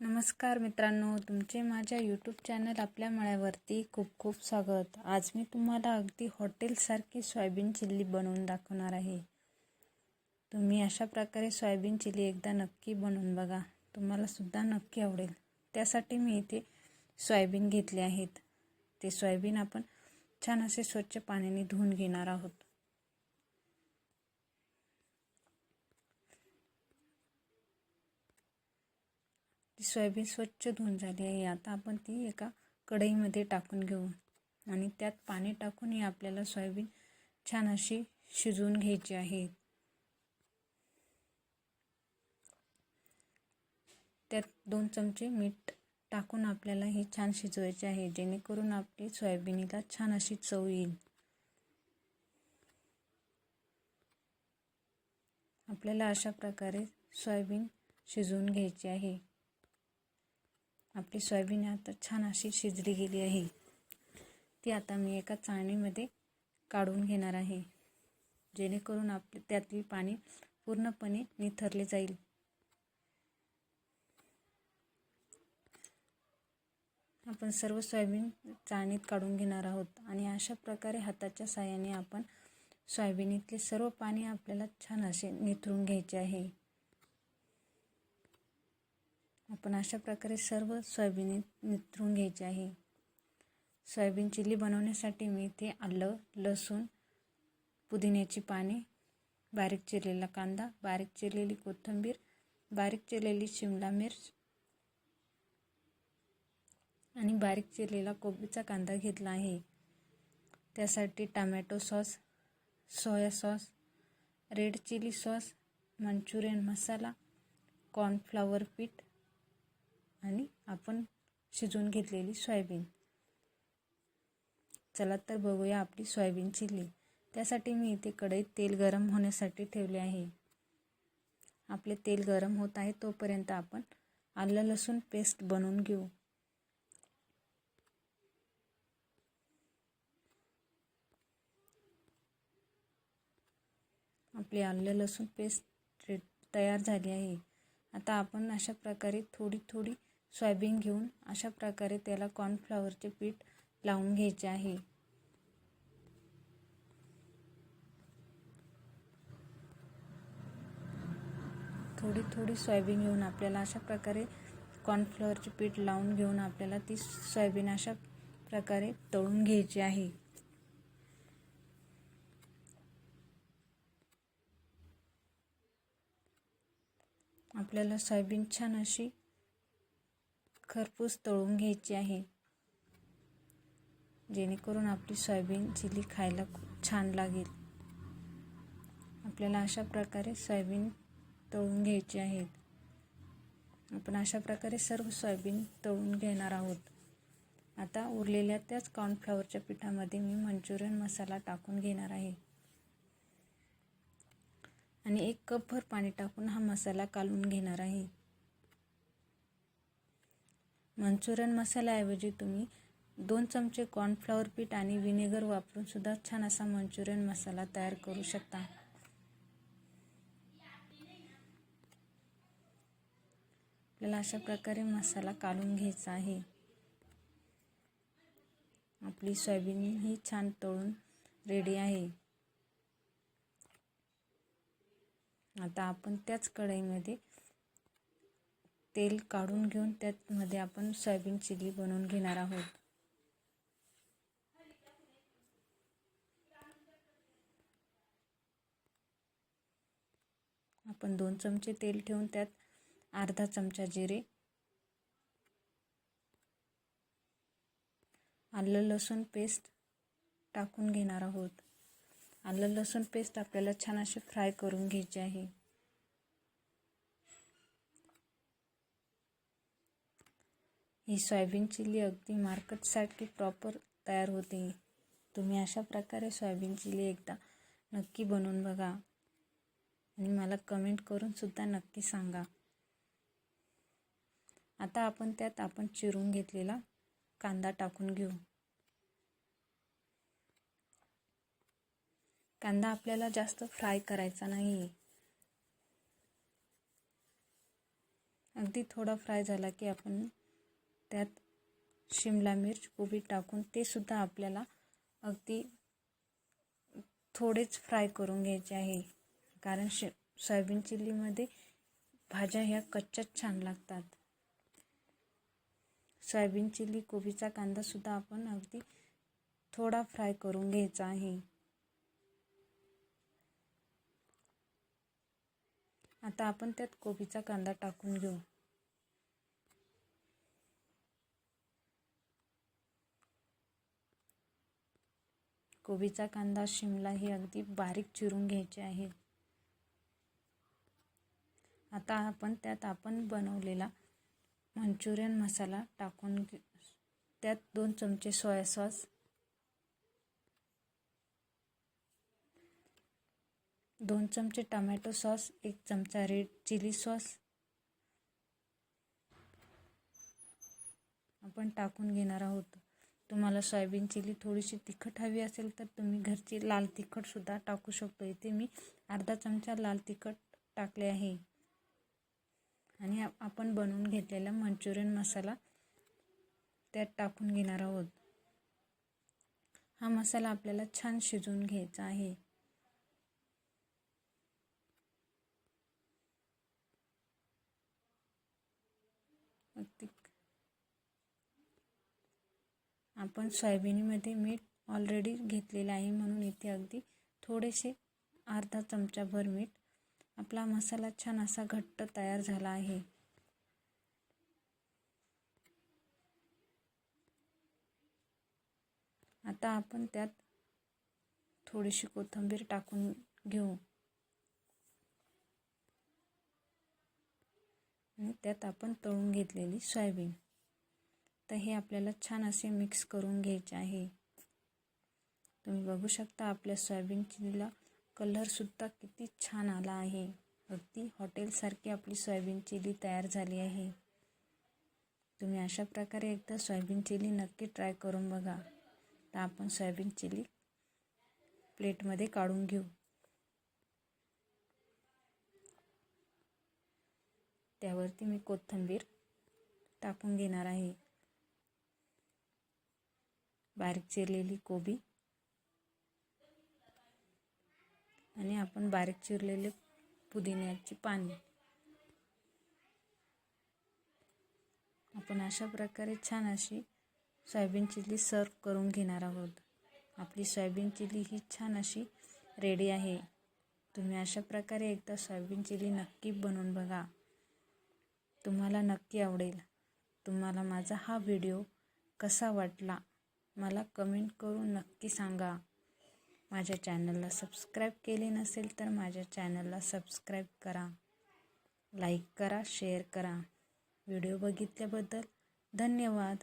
नमस्कार मित्रांनो तुमचे माझ्या यूट्यूब चॅनल आपल्या मळ्यावरती खूप खूप स्वागत. आज मी तुम्हाला अगदी हॉटेलसारखी सोयाबीन चिल्ली बनवून दाखवणार आहे. तुम्ही अशा प्रकारे सोयाबीन चिल्ली एकदा नक्की बनवून बघा. तुम्हाला सुद्धा नक्की आवडेल. त्यासाठी मी इथे सोयाबीन घेतले आहेत. ते सोयाबीन आपण छान असे स्वच्छ पाण्याने धुवून घेणार आहोत. ती सोयाबीन स्वच्छ धुवून झाली आहे. आता आपण ती एका कढईमध्ये टाकून घेऊ. आणि त्यात पाणी टाकून ही आपल्याला सोयाबीन छान अशी शिजवून घ्यायची आहे. त्यात दोन चमचे मीठ टाकून आपल्याला हे छान शिजवायचे आहे. जेणेकरून आपली सोयाबीनीला छान अशी चव येईल. आपल्याला अशा प्रकारे सोयाबीन शिजवून घ्यायची आहे. आपली सोयाबीन आता छान अशी शिजली गेली आहे. ती आता मी एका चाळणीमध्ये काढून घेणार आहे. जेणेकरून आपले त्यातील पाणी पूर्णपणे निथरले जाईल. आपण सर्व सोयाबीन चाळणीत काढून घेणार आहोत आणि अशा प्रकारे हाताच्या साहाय्याने आपण सोयाबीनीतले सर्व पाणी आपल्याला छान असे निथरून घ्यायचे आहे. आपण अशा प्रकारे सर्व सोयाबीन निथरून घ्यायचे आहे. सोयाबीन चिली बनवण्यासाठी मी इथे आलं लसूण पुदिन्याची पाने बारीक चिरलेला कांदा बारीक चिरलेली कोथिंबीर बारीक चिरलेली शिमला मिर्च आणि बारीक चिरलेला कोबीचा कांदा घेतला आहे. त्यासाठी tomato sauce soya sauce red chilli sauce Manchurian masala cornflour पीठ आणि आपण शिजवून घेतलेली सोयाबीन. चला तर बघूया आपली सोयाबीन चिल्ली त्यासाठी मी इथे कढईत तेल गरम होण्यासाठी ठेवले आहे. आपले तेल गरम होत आहे तोपर्यंत आपण आलं लसूण पेस्ट बनवून घेऊ. आपली आलं लसूण पेस्ट तयार झाली आहे. आता आपण अशा प्रकारे थोडी थोडी सोयाबीन घेऊन अशा प्रकारे त्याला कॉर्नफ्लॉवरचे पीठ लावून घ्यायचे आहे. थोडी थोडी सोयाबीन घेऊन आपल्याला अशा प्रकारे कॉर्नफ्लॉवरचे पीठ लावून घेऊन आपल्याला ती सोयाबीन अशा प्रकारे तळून घ्यायची आहे. आपल्याला सोयाबीन छान अशी खरपूस तळून घ्यायची आहे. जेणेकरून आपली सोयाबीन चिली खायला खूप छान लागेल. आपल्याला अशा प्रकारे सोयाबीन तळून घ्यायची आहेत आपण अशा प्रकारे सर्व सोयाबीन तळून घेणार आहोत. आता उरलेल्या त्याच कॉर्नफ्लॉवरच्या पिठामध्ये मी मंचुरियन मसाला टाकून घेणार आहे. आणि एक कपभर पाणी टाकून हा मसाला कालवून घेणार आहे. मंचुरियन मसाल्याऐवजी तुम्ही दोन चमचे कॉर्नफ्लॉवर पीठ आणि व्हिनेगर वापरून सुद्धा छान असा मंचुरियन मसाला तयार करू शकता. आपल्याला अशा प्रकारे मसाला काढून घ्यायचा आहे. आपली सोयाबीन ही छान तळून रेडी आहे. आता आपण त्याच कढईमध्ये तेल काढून घेऊन त्यामध्ये आपण सोयाबीन चिली बनवून घेणार आहोत. आपण दोन चमचे तेल ठेवून त्यात अर्धा चमचा जिरे आलं लसूण पेस्ट टाकून घेणार आहोत. आलं लसूण पेस्ट आपल्याला छान असे फ्राय करून घ्यायचे आहे. ही सोयाबीन चिली अगदी मार्केटसाठी प्रॉपर तयार होते. तुम्ही अशा प्रकारे सोयाबीन चिली एकदा नक्की बनवून बघा. आणि मला कमेंट करून सुद्धा नक्की सांगा. आता आपण त्यात आपण चिरून घेतलेला कांदा टाकून घेऊ. कांदा आपल्याला जास्त फ्राय करायचा नाही. अगदी थोडा फ्राय झाला की आपण त्यात शिमला मिर्च कोबी टाकून ते सुद्धा आपल्याला अगदी थोडेच फ्राय करून घ्यायचे आहे. कारण शे सोयाबीन चिल्लीमध्ये भाज्या ह्या कच्च्याच छान लागतात. सोयाबीन चिल्ली कोबीचा कांदासुद्धा आपण अगदी थोडा फ्राय करून घ्यायचा आहे. आता आपण त्यात कोबीचा कांदा टाकून घेऊ. कोबीचा कांदा शिमला ही अगदी बारीक चिरून घ्यायचे आहे. आता आपण त्यात आपण बनवलेला मंचुरियन मसाला टाकून त्यात दोन चमचे सोया सॉस दोन चमचे टमॅटो सॉस एक चमचा रेड चिली सॉस. आपण टाकून घेणार आहोत. तुम्हाला सोयाबीन चिली थोडीशी तिखट हवी असेल तर तुम्ही घरची लाल तिखटसुद्धा टाकू शकतो. इथे मी अर्धा चमचा लाल तिखट टाकले आहे. आणि आपण बनवून घेतलेला मंचुरियन मसाला त्यात टाकून घेणार आहोत. हा मसाला आपल्याला छान शिजवून घ्यायचा आहे. आपण सोयाबीनमध्ये मीठ ऑलरेडी घेतलेलं आहे म्हणून इथे अगदी थोडेसे अर्धा चमचाभर मीठ. आपला मसाला छान असा घट्ट तयार झाला आहे. आता आपण त्यात थोडीशी कोथिंबीर टाकून घेऊ. आणि त्यात आपण तळून घेतलेली सोयाबीन. तर हे आपल्याला छान असे मिक्स करून घ्यायचे आहे. तुम्ही बघू शकता आपल्या सोयाबीन चिलीला कलरसुद्धा किती छान आला आहे. अगदी हॉटेलसारखी आपली सोयाबीन चिली तयार झाली आहे. तुम्ही अशा प्रकारे एकदा सोयाबीन चिली नक्की ट्राय करून बघा. तर आपण सोयाबीन चिली प्लेटमध्ये काढून घेऊ. त्यावरती मी कोथिंबीर टाकून घेणार आहे. बारीक चिरलेली कोबी. आणि आपण बारीक चिरलेले पुदिन्याची पाने. आपण अशा प्रकारे छान अशी सोयाबीन चिली सर्व करून घेणार आहोत. आपली सोयाबीन चिली ही छान अशी रेडी आहे. तुम्ही अशा प्रकारे एकदा सोयाबीन चिली नक्की बनवून बघा. तुम्हाला नक्की आवडेल. तुम्हाला माझा हा व्हिडिओ कसा वाटला मला कमेंट करून नक्की सांगा. माझ्या चॅनलला सबस्क्राईब केले नसेल तर माझ्या चॅनलला सबस्क्राईब करा. लाईक करा शेअर करा. व्हिडिओ बघितल्याबद्दल धन्यवाद.